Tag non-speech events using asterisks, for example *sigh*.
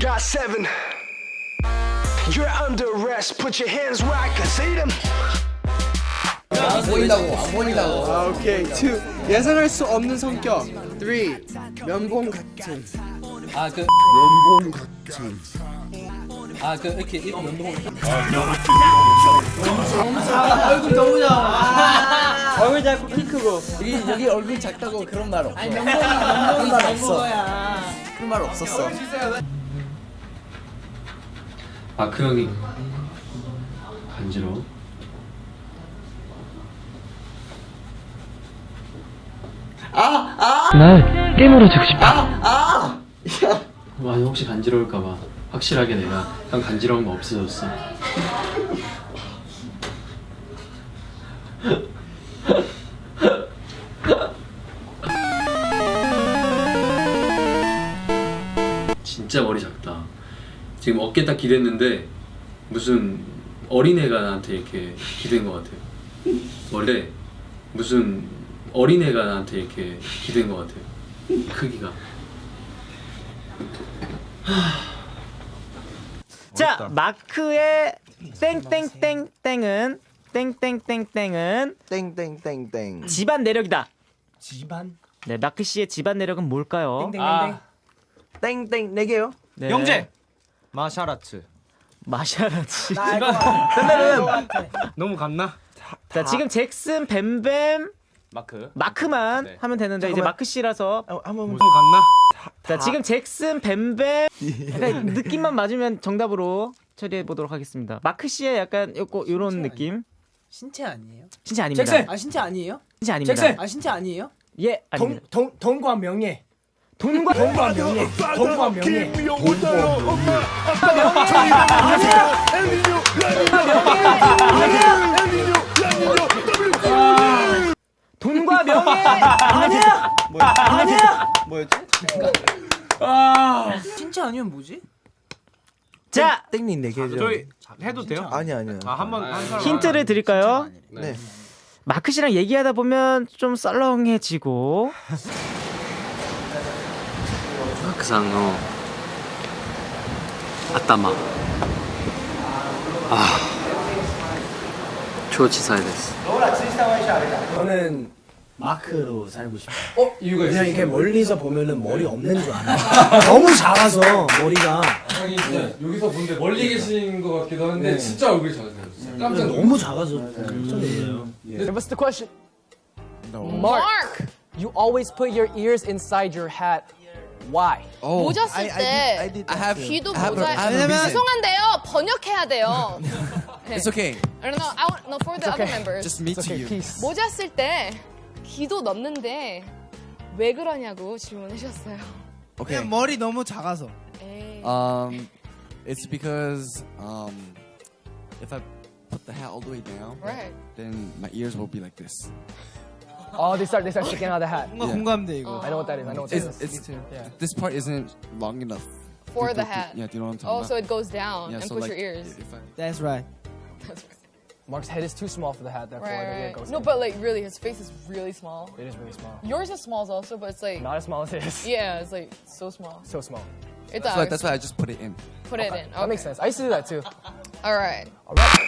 got seven. You're under arrest. Put your hands where I can see them. 안 보인다고 안 보인다고 아, 오케이. 2. 예상할 수 없는 성격. 3. 면봉 같은. 아 그 면봉 같은 아그 이렇게 입 면봉 얼굴 너무 작아 얼굴 작고 키 크고 여기 여기 얼굴 작다고 그런 말 없어 아니 면봉이 면봉이 말 없어 그런 말 없었어 마크 형이. 간지러워? 날 깨물어주고 싶어 아니 혹시 간지러울까봐. 확실하게 내가 형 간지러운 거 없애줬어. *laughs* 진짜 머리 작다 지금 어깨 딱 기댔는데 무슨 어린애가 나한테 이렇게 기댄 것 같아요. 머리에 무슨 어린애가 나한테 이렇게 기댄 것 같아요. 크기가. 자 마크의 땡땡땡땡은 땡땡땡땡은 땡땡땡땡 집안 내력이다. 집안. 네 마크 씨의 집안 내력은 뭘까요? 땡땡땡. 땡땡 네 개요 네. 영재. 마샤라츠 마샤라치. 너무 같나? 자 지금 잭슨 뱀뱀 마크 마크만 네. 하면 되는데 이제 잠깐만. 마크 씨라서 한번 너무 같나? 자 지금 잭슨 뱀뱀 *laughs* 약간 느낌만 맞으면 정답으로 처리해 보도록 하겠습니다. 마크 씨의 약간 요거 요런 느낌. 신체 아니에요? 진짜 아닙니다. 잭슨! 아 신체 아니에요? 진짜 아닙니다. 잭슨! 아 신체 아니에요? 예 동, 아닙니다. 동, 동과 명예. 돈과 동과 명예. 동과 명예. 돈과 명예 아니야. 아니야. 신체 아니면 뭐지? 자 땡님 네 개죠 저희 해도 돼요? 아니 아니요 아, 한번 한 사람. 힌트를 드릴까요? 네 마크 씨랑 얘기하다 보면 좀 썰렁해지고 어. 아 따마. 아. 저는 마크로 살고 싶어요. 어? 이유가 그냥 이렇게 멀리서 보면은 머리 없는 줄 알아요. 너무 작아서 머리가. 여기서 본데 멀리 계신 것 같기도 한데 진짜 얼굴이 작으세요 진짜. 깜짝 놀랐어요. 너무 작아서 깜짝 놀라요. What's the question? Mark, you always put your ears inside your hat. Why? 모자 쓸때 귀도 모자 죄송한데요 번역해야 돼요. It's okay I don't know. I want no for the other members. Just me to you Peace. 모자 쓸 때 귀도 넣는데 왜 그러냐고 질문하셨어요. Okay 머리 너무 작아서. 에이. Um It's because um If I put the hat all the way down Right. Then my ears will be like this *laughs* Oh, they start they start sticking out of the hat. *laughs* Yeah. 공감돼 이거. I know what that is. I know what that It's, is. it's This part isn't long enough For to- the to- hat. Yeah, do you know what I'm Oh, talking so about? it goes down yeah, and so push like, your ears. If I, That's right. That's right. Mark's head is too small for the hat. Therefore, Right, the ear right. goes. No, in. but like really, his face is really small. it is really small. Yours is small also, but it's like Not as small as his. *laughs* yeah, it's like so small. So small. It's that's, why, that's why I just put it in put it in. That makes Okay. sense. I used to do that too. All right. All right.